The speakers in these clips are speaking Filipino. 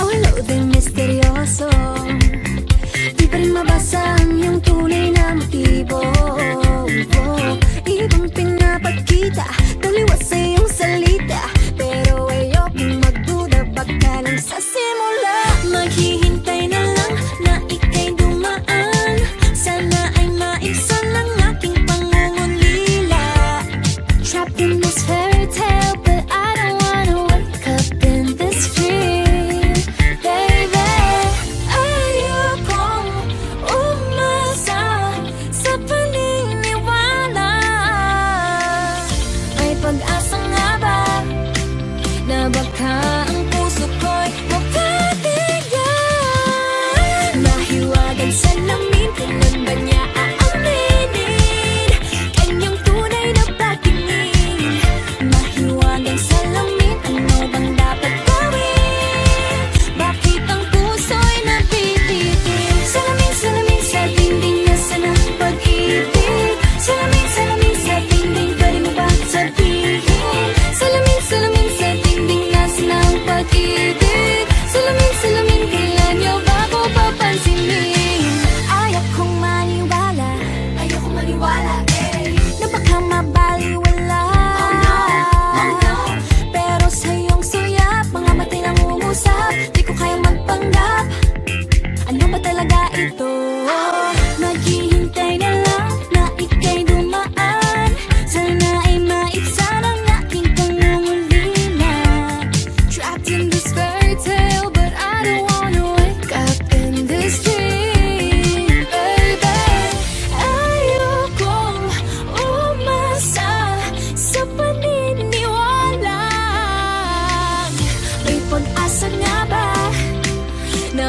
Awalaw din misteryoso. Di pa rin mabasa ang iyong tunay na motibo.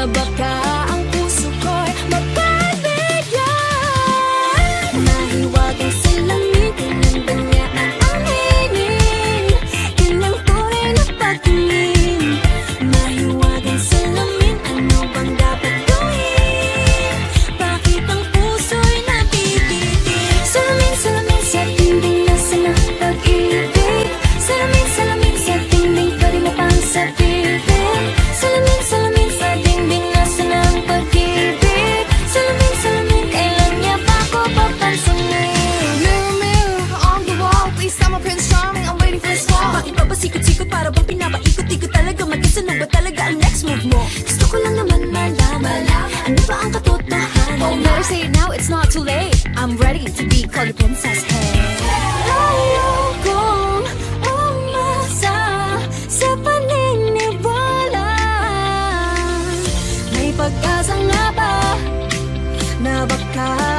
ba ka? か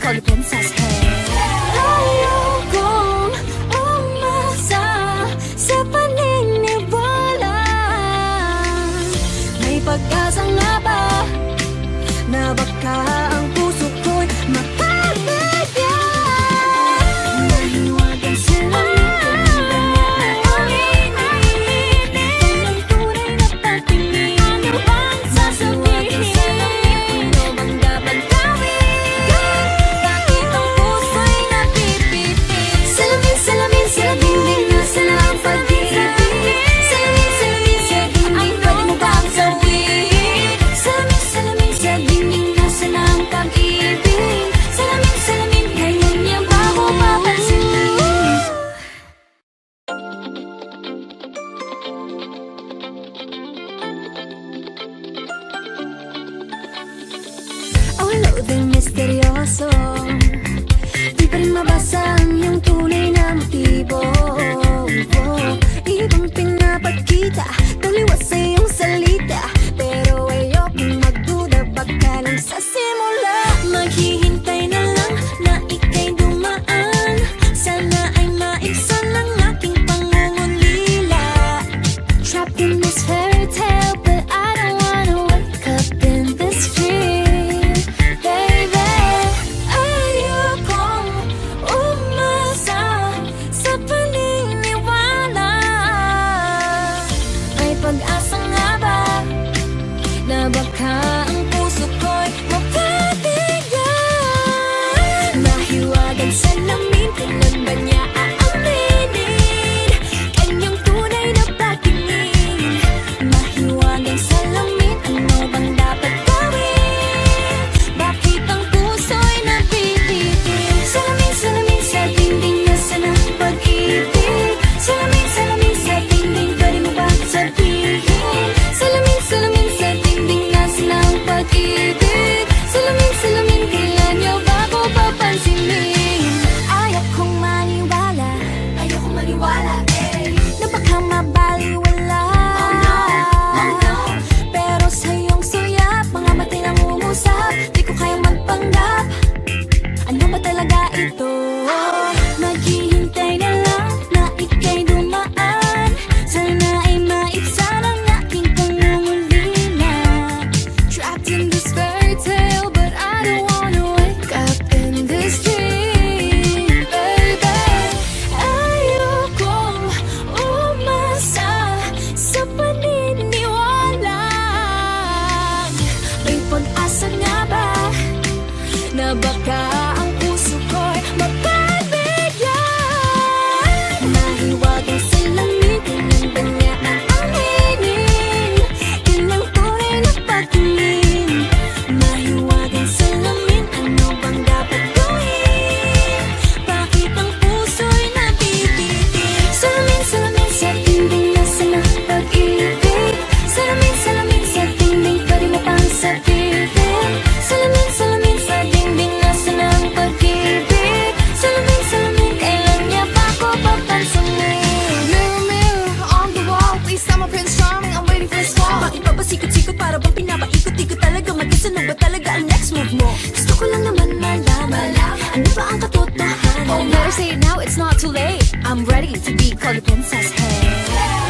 call the princess hey. Ano ba ang katotohanan? Oh, never say now, it's not too late. I'm ready to be called a princess, hey.